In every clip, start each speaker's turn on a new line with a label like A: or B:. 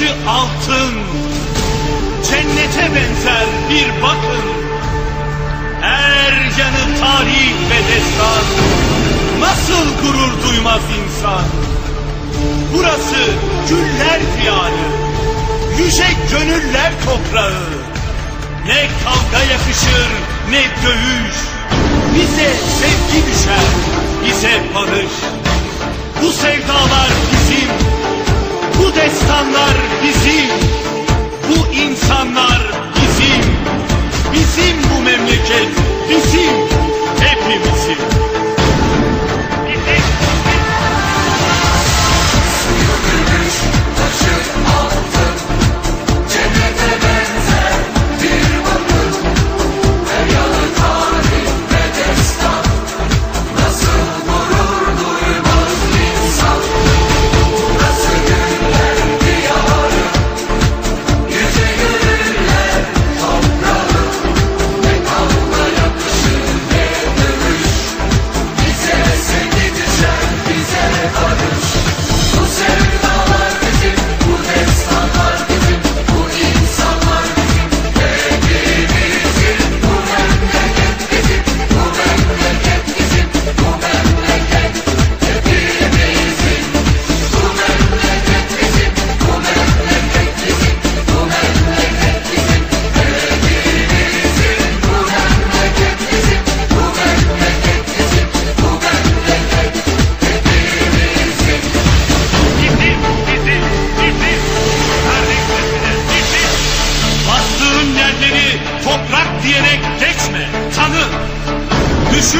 A: taşı altın, cennete benzer bir bakın. Her yanı tarih ve destan, nasıl gurur duymaz insan? Burası güller diyarı, yüce gönüller toprağı. Ne kavga yakışır ne dövüş, bize sevgi düşer, bize barış. Bu sevdalar bu destanlar bizim, bu insanlar bizim. Bizim bu memleket, bizim, hepimizin.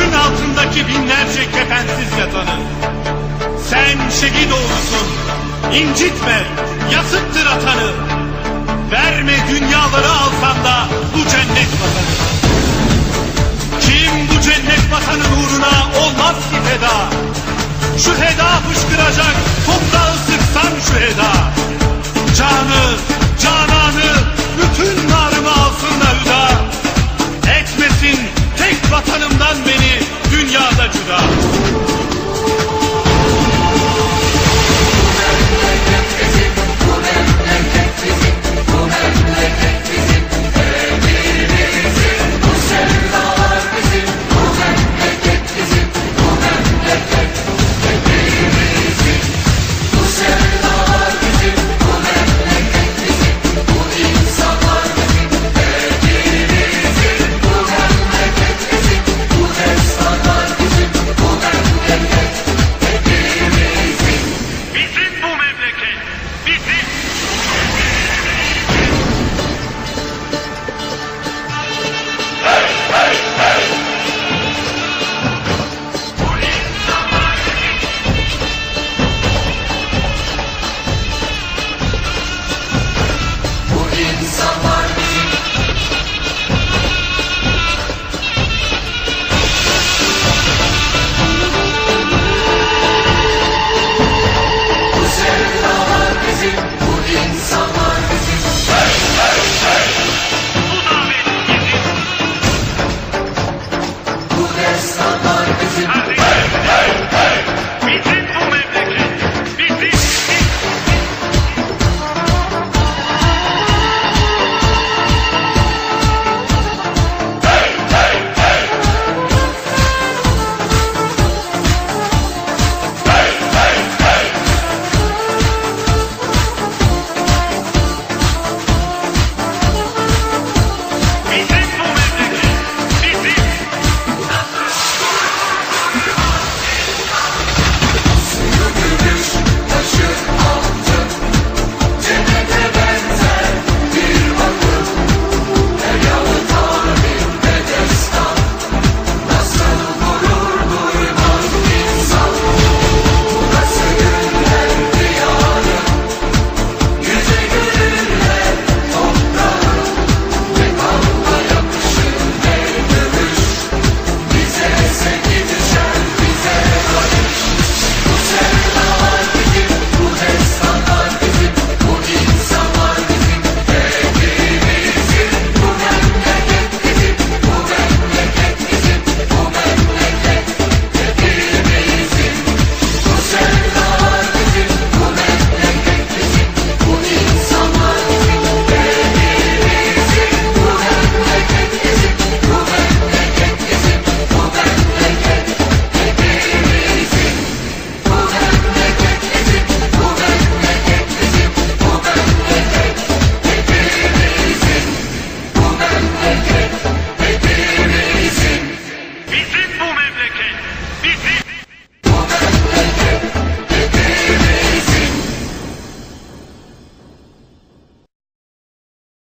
A: Düşün altındaki binlerce kefensiz yatanı. Sen şehit oğlusun, incitme, yazıktır atanı. Verme dünyaları alsan da bu cennet vatanı. Kim bu cennet vatanın uğruna olmaz ki feda? Şu heda fışkıracak, toprağı sıksan şu heda.